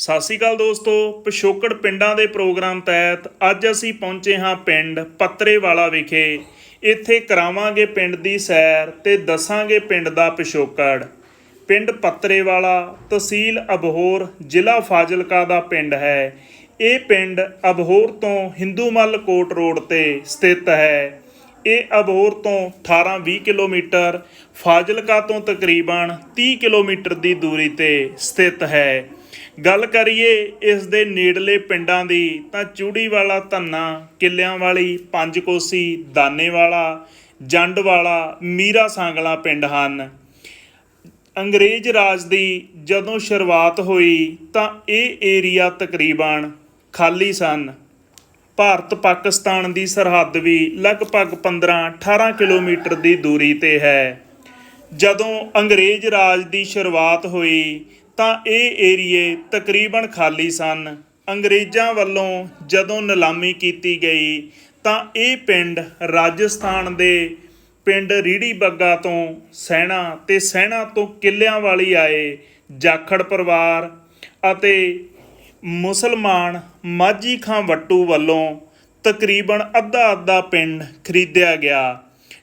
ਸਤਿ ਸ਼੍ਰੀ ਅਕਾਲ ਦੋਸਤੋ, ਪਿਛੋਕੜ ਪਿੰਡਾਂ ਦੇ ਪ੍ਰੋਗਰਾਮ ਤਹਿਤ ਅੱਜ ਅਸੀਂ ਪਹੁੰਚੇ ਹਾਂ ਪਿੰਡ ਪੱਤਰੇਵਾਲਾ ਵਿਖੇ। ਇੱਥੇ ਕਰਾਵਾਂਗੇ ਪਿੰਡ ਦੀ ਸੈਰ ਤੇ ਦੱਸਾਂਗੇ ਪਿੰਡ ਦਾ ਪਿਛੋਕੜ। ਪਿੰਡ ਪੱਤਰੇਵਾਲਾ, ਤਹਿਸੀਲ ਅਬਹੋਰ, ਜ਼ਿਲ੍ਹਾ ਫਾਜ਼ਿਲਕਾ ਦਾ ਪਿੰਡ ਹੈ। ਇਹ ਪਿੰਡ ਅਬਹੋਰ ਤੋਂ ਹਿੰਦੂਮਲ ਕੋਟ ਰੋਡ ਤੇ ਸਥਿਤ ਹੈ। ਇਹ ਅਬਹੋਰ ਤੋਂ 18-20 ਕਿਲੋਮੀਟਰ, ਫਾਜ਼ਿਲਕਾ ਤੋਂ ਤਕਰੀਬਨ 30 ਕਿਲੋਮੀਟਰ ਦੀ ਦੂਰੀ ਤੇ ਸਥਿਤ ਹੈ। ਗੱਲ ਕਰੀਏ ਇਸ ਦੇ ਨੇੜਲੇ ਪਿੰਡਾਂ ਦੀ, ਤਾਂ ਚੂੜੀ ਵਾਲਾ, ਧੰਨਾ, ਕਿੱਲਿਆਂ ਵਾਲੀ ਪੰਜਕੋਸੀ ਦਾਨੇ ਵਾਲਾ, ਜੰਡ ਵਾਲਾ, ਮੀਰਾ ਸਾਂਗਲਾ ਪਿੰਡ ਹਨ। ਅੰਗਰੇਜ਼ ਰਾਜ ਦੀ ਜਦੋਂ ਸ਼ੁਰੂਆਤ ਹੋਈ, ਤਾਂ ਇਹ ਏਰੀਆ ਤਕਰੀਬਨ ਖਾਲੀ ਸਨ। ਭਾਰਤ ਪਾਕਿਸਤਾਨ ਦੀ ਸਰਹੱਦ ਵੀ ਲਗਭਗ 15-18 ਕਿਲੋਮੀਟਰ ਦੀ ਦੂਰੀ ਤੇ ਹੈ। ਜਦੋਂ ਅੰਗਰੇਜ਼ ਰਾਜ ਦੀ ਸ਼ੁਰੂਆਤ ਹੋਈ ਤਾਂ ਇਹ ਏਰੀਏ ਤਕਰੀਬਨ ਖਾਲੀ ਸਨ। ਅੰਗਰੇਜ਼ਾਂ ਵੱਲੋਂ ਜਦੋਂ ਨਿਲਾਮੀ ਕੀਤੀ ਗਈ, ਤਾਂ ਇਹ ਪਿੰਡ ਰਾਜਸਥਾਨ ਦੇ ਪਿੰਡ ਰੀੜੀ ਬੱਗਾ ਤੋਂ ਸੈਣਾ ਤੇ ਸੈਣਾ ਤੋਂ ਕਿੱਲਿਆਂ ਵਾਲੀ ਆਏ ਜਾਖੜ ਪਰਿਵਾਰ ਅਤੇ ਮੁਸਲਮਾਨ ਮਾਝੀ ਖਾਂ ਵੱਟੂ ਵੱਲੋਂ ਤਕਰੀਬਨ ਅੱਧਾ ਅੱਧਾ ਪਿੰਡ ਖਰੀਦਿਆ ਗਿਆ।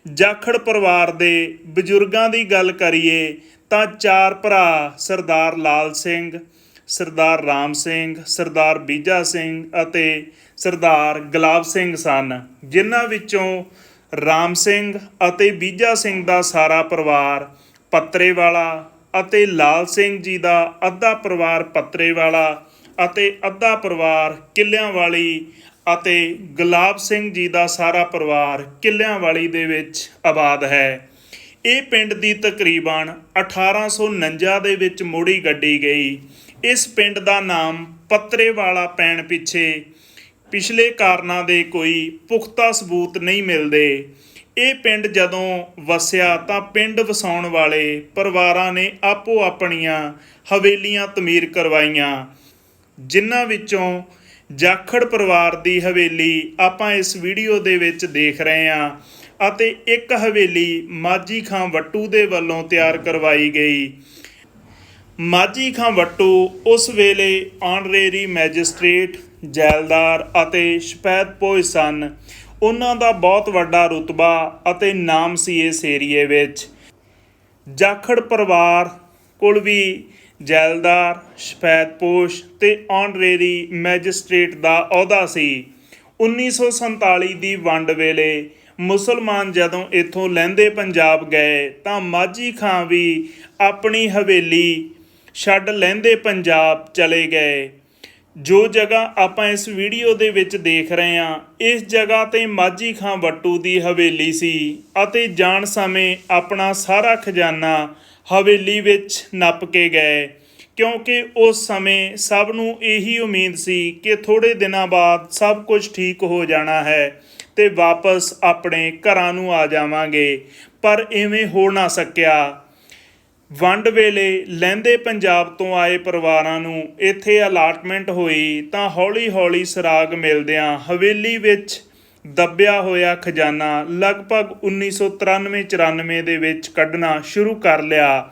ਜਾਖੜ ਪਰਿਵਾਰ ਦੇ ਬਜ਼ੁਰਗਾਂ ਦੀ ਗੱਲ ਕਰੀਏ ਤਾਂ ਚਾਰ ਭਰਾ ਸਰਦਾਰ ਲਾਲ ਸਿੰਘ, ਸਰਦਾਰ ਰਾਮ ਸਿੰਘ, ਸਰਦਾਰ ਬੀਜਾ ਸਿੰਘ ਅਤੇ ਸਰਦਾਰ ਗੁਲਾਬ ਸਿੰਘ ਸਨ, ਜਿਨ੍ਹਾਂ ਵਿੱਚੋਂ ਰਾਮ ਸਿੰਘ ਅਤੇ ਬੀਜਾ ਸਿੰਘ ਦਾ ਸਾਰਾ ਪਰਿਵਾਰ ਪੱਤਰੇ ਵਾਲਾ ਅਤੇ ਲਾਲ ਸਿੰਘ ਜੀ ਦਾ ਅੱਧਾ ਪਰਿਵਾਰ ਪੱਤਰੇ ਵਾਲਾ ਅਤੇ ਅੱਧਾ ਪਰਿਵਾਰ ਕਿੱਲਿਆਂ ਵਾਲੀ ਅਤੇ ਗੁਲਾਬ ਸਿੰਘ ਜੀ ਦਾ ਸਾਰਾ ਪਰਿਵਾਰ ਕਿੱਲਿਆਂ ਵਾਲੀ ਦੇ ਵਿੱਚ ਆਬਾਦ ਹੈ। ਇਹ ਪਿੰਡ ਦੀ ਤਕਰੀਬਨ 1849 ਦੇ ਵਿੱਚ ਮੋੜੀ ਗੱਡੀ ਗਈ। ਇਸ ਪਿੰਡ ਦਾ ਨਾਮ ਪੱਤਰੇਵਾਲਾ ਪੈਣ ਪਿੱਛੇ ਪਿਛਲੇ ਕਾਰਨਾਂ ਦੇ ਕੋਈ ਪੁਖਤਾ ਸਬੂਤ ਨਹੀਂ ਮਿਲਦੇ। ਇਹ ਪਿੰਡ ਜਦੋਂ ਵਸਿਆ ਤਾਂ ਪਿੰਡ ਵਸਾਉਣ ਵਾਲੇ ਪਰਿਵਾਰਾਂ ਨੇ ਆਪੋ ਆਪਣੀਆਂ ਹਵੇਲੀਆਂ ਤਮੀਰ ਕਰਵਾਈਆਂ, ਜਿਨ੍ਹਾਂ ਵਿੱਚੋਂ ਜਾਖੜ ਪਰਿਵਾਰ ਦੀ ਹਵੇਲੀ ਆਪਾਂ ਇਸ ਵੀਡੀਓ ਦੇ ਵਿੱਚ ਦੇਖ ਰਹੇ ਹਾਂ ਅਤੇ ਇੱਕ ਹਵੇਲੀ ਮਾਜੀ ਖਾਂ ਵੱਟੂ ਦੇ ਵੱਲੋਂ ਤਿਆਰ ਕਰਵਾਈ ਗਈ। ਮਾਜੀ ਖਾਂ ਵੱਟੂ ਉਸ ਵੇਲੇ ਆਨਰੇਰੀ ਮੈਜਿਸਟ੍ਰੇਟ, ਜੈਲਦਾਰ ਅਤੇ ਸ਼ਪੈਦਪੋਏ ਸਨ। ਉਹਨਾਂ ਦਾ ਬਹੁਤ ਵੱਡਾ ਰੁਤਬਾ ਅਤੇ ਨਾਮ ਸੀ ਇਸ ਏਰੀਏ ਵਿੱਚ। ਜਾਖੜ ਪਰਿਵਾਰ ਕੋਲ ਵੀ ਜੈਲਦਾਰ ਸ਼ਪੈਦਪੋਸ਼ ਤੇ ਆਨਰੇਰੀ ਮੈਜਿਸਟ੍ਰੇਟ ਦਾ ਅਹੁਦਾ ਸੀ। 1947 ਦੀ ਵੰਡ ਵੇਲੇ ਮੁਸਲਮਾਨ ਜਦੋਂ ਇੱਥੋਂ ਲਹਿੰਦੇ ਪੰਜਾਬ ਗਏ ਤਾਂ ਮਾਝੀ ਖਾਂ ਵੀ ਆਪਣੀ ਹਵੇਲੀ ਛੱਡ ਲਹਿੰਦੇ ਪੰਜਾਬ ਚਲੇ ਗਏ। ਜੋ ਜਗ੍ਹਾ ਆਪਾਂ ਇਸ ਵੀਡੀਓ ਦੇ ਵਿੱਚ ਦੇਖ ਰਹੇ ਹਾਂ, ਇਸ ਜਗ੍ਹਾ ਤੇ ਮਾਝੀ ਖਾਂ ਵੱਟੂ ਦੀ ਹਵੇਲੀ ਸੀ ਅਤੇ ਜਾਣ ਸਮੇਂ ਆਪਣਾ ਸਾਰਾ ਖਜ਼ਾਨਾ ਹਵੇਲੀ ਵਿੱਚ ਨੱਪ ਕੇ ਗਏ, ਕਿਉਂਕਿ ਉਸ ਸਮੇਂ ਸਭ ਨੂੰ ਇਹੀ ਉਮੀਦ ਸੀ ਕਿ ਥੋੜੇ ਦਿਨਾਂ ਬਾਅਦ ਸਭ ਕੁਝ ਠੀਕ ਹੋ ਜਾਣਾ ਹੈ ਤੇ ਵਾਪਸ ਆਪਣੇ ਘਰਾਂ ਨੂੰ ਆ ਜਾਵਾਂਗੇ। ਪਰ ਐਵੇਂ ਹੋ ਨਾ ਸਕਿਆ। ਵੰਡ ਵੇਲੇ ਲਹਿੰਦੇ ਪੰਜਾਬ ਤੋਂ ਆਏ ਪਰਿਵਾਰਾਂ ਨੂੰ ਇੱਥੇ ਅਲਾਟਮੈਂਟ ਹੋਈ ਤਾਂ ਹੌਲੀ-ਹੌਲੀ ਸਰਾਗ ਮਿਲਦਿਆਂ ਹਵੇਲੀ ਵਿੱਚ ਦੱਬਿਆ ਹੋਇਆ ਖਜ਼ਾਨਾ ਲਗਭਗ 1993-94 ਦੇ ਵਿੱਚ ਕੱਢਣਾ ਸ਼ੁਰੂ ਕਰ ਲਿਆ।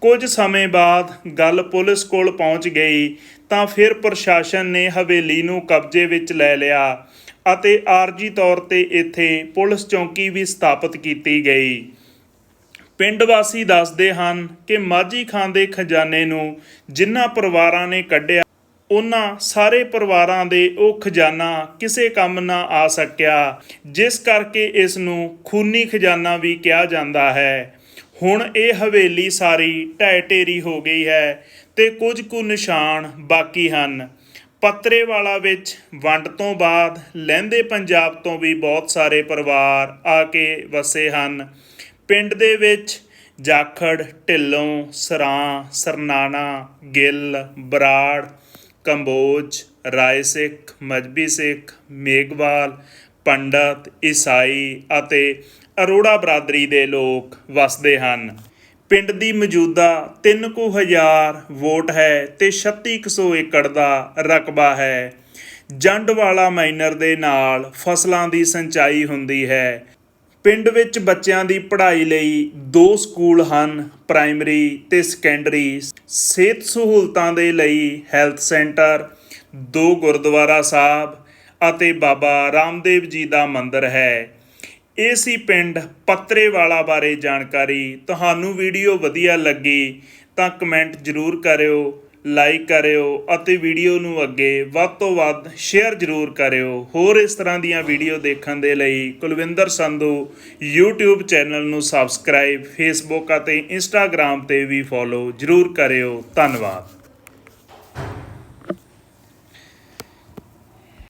ਕੁਝ ਸਮੇਂ ਬਾਅਦ ਗੱਲ ਪੁਲਿਸ ਕੋਲ ਪਹੁੰਚ ਗਈ ਤਾਂ ਫਿਰ ਪ੍ਰਸ਼ਾਸਨ ਨੇ ਹਵੇਲੀ ਨੂੰ ਕਬਜ਼ੇ ਵਿੱਚ ਲੈ ਲਿਆ ਅਤੇ ਆਰਜੀ ਤੌਰ ਤੇ ਇੱਥੇ ਪੁਲਿਸ ਚੌਂਕੀ ਵੀ ਸਥਾਪਿਤ ਕੀਤੀ ਗਈ। ਪਿੰਡ ਵਾਸੀ ਦੱਸਦੇ ਹਨ ਕਿ ਮਾਝੀ ਖਾਂ ਦੇ ਖਜ਼ਾਨੇ ਨੂੰ ਜਿਨ੍ਹਾਂ ਪਰਿਵਾਰਾਂ ਨੇ ਕੱਢਿਆ ਉਹਨਾਂ ਸਾਰੇ ਪਰਿਵਾਰਾਂ ਦੇ ਉਹ ਖਜ਼ਾਨਾ ਕਿਸੇ ਕੰਮ ਨਾ ਆ ਸਕਿਆ, ਜਿਸ ਕਰਕੇ ਇਸ ਨੂੰ ਖੂਨੀ ਖਜ਼ਾਨਾ ਵੀ ਕਿਹਾ ਜਾਂਦਾ ਹੈ। ਹੁਣ ਇਹ ਹਵੇਲੀ ਸਾਰੀ ਢਹਿ ਢੇਰੀ ਹੋ ਗਈ ਹੈ ਤੇ ਕੁਝ ਕੁ ਨਿਸ਼ਾਨ ਬਾਕੀ ਹਨ। ਪੱਤਰੇ ਵਾਲਾ ਵਿੱਚ ਵੰਡ ਤੋਂ ਬਾਅਦ ਲਹਿੰਦੇ ਪੰਜਾਬ ਤੋਂ ਵੀ ਬਹੁਤ ਸਾਰੇ ਪਰਿਵਾਰ ਆ ਕੇ ਵਸੇ ਹਨ। ਪਿੰਡ ਦੇ ਵਿੱਚ ਜਾਖੜ, ਢਿੱਲੋਂ, ਸਰਾਂ, ਸਰਨਾਣਾ, ਗਿੱਲ, ਬਰਾੜ ਕੰਬੋਜ ਰਾਏ ਸਿੱਖ ਮਜਬੀ ਸਿੱਖ ਮੇਗਵਾਲ ਪੰਡਤ, ਈਸਾਈ ਅਤੇ ਅਰੋੜਾ ਬਰਾਦਰੀ ਦੇ ਲੋਕ ਵਸਦੇ ਹਨ। ਪਿੰਡ ਦੀ ਮੌਜੂਦਾ 3000 ਵੋਟ ਹੈ ਤੇ 3600 ਏਕੜ ਦਾ ਰਕਬਾ ਹੈ। ਜੰਡ ਵਾਲਾ ਮਾਈਨਰ ਦੇ ਨਾਲ ਫਸਲਾਂ ਦੀ ਸਿੰਚਾਈ ਹੁੰਦੀ ਹੈ। ਪਿੰਡ ਵਿੱਚ ਬੱਚਿਆਂ ਦੀ ਪੜ੍ਹਾਈ ਲਈ ਦੋ ਸਕੂਲ ਹਨ, ਪ੍ਰਾਇਮਰੀ ਤੇ ਸੈਕੰਡਰੀ। ਸਿਹਤ ਸਹੂਲਤਾਂ ਦੇ ਲਈ ਹੈਲਥ ਸੈਂਟਰ, ਦੋ ਗੁਰਦੁਆਰਾ ਸਾਹਿਬ ਅਤੇ ਬਾਬਾ ਰਾਮਦੇਵ ਜੀ ਦਾ ਮੰਦਿਰ ਹੈ। ਇਹ ਸੀ ਪਿੰਡ ਪੱਤਰੇਵਾਲਾ ਬਾਰੇ ਜਾਣਕਾਰੀ। ਤੁਹਾਨੂੰ ਵੀਡੀਓ ਵਧੀਆ ਲੱਗੀ ਤਾਂ ਕਮੈਂਟ ਜ਼ਰੂਰ ਕਰਿਓ। ਲਾਈਕ ਕਰਿਓ ਅਤੇ ਵੀਡੀਓ ਨੂੰ ਅੱਗੇ ਵੱਧ ਤੋਂ ਵੱਧ ਸ਼ੇਅਰ ਜ਼ਰੂਰ ਕਰਿਓ। ਹੋਰ ਇਸ ਤਰ੍ਹਾਂ ਦੀਆਂ ਵੀਡੀਓ ਦੇਖਣ ਦੇ ਲਈ ਕੁਲਵਿੰਦਰ ਸੰਧੂ YouTube ਚੈਨਲ ਨੂੰ ਸਬਸਕ੍ਰਾਈਬ, Facebook ਅਤੇ Instagram ਤੇ ਵੀ ਫੋਲੋ ਜ਼ਰੂਰ ਕਰਿਓ। ਧੰਨਵਾਦ।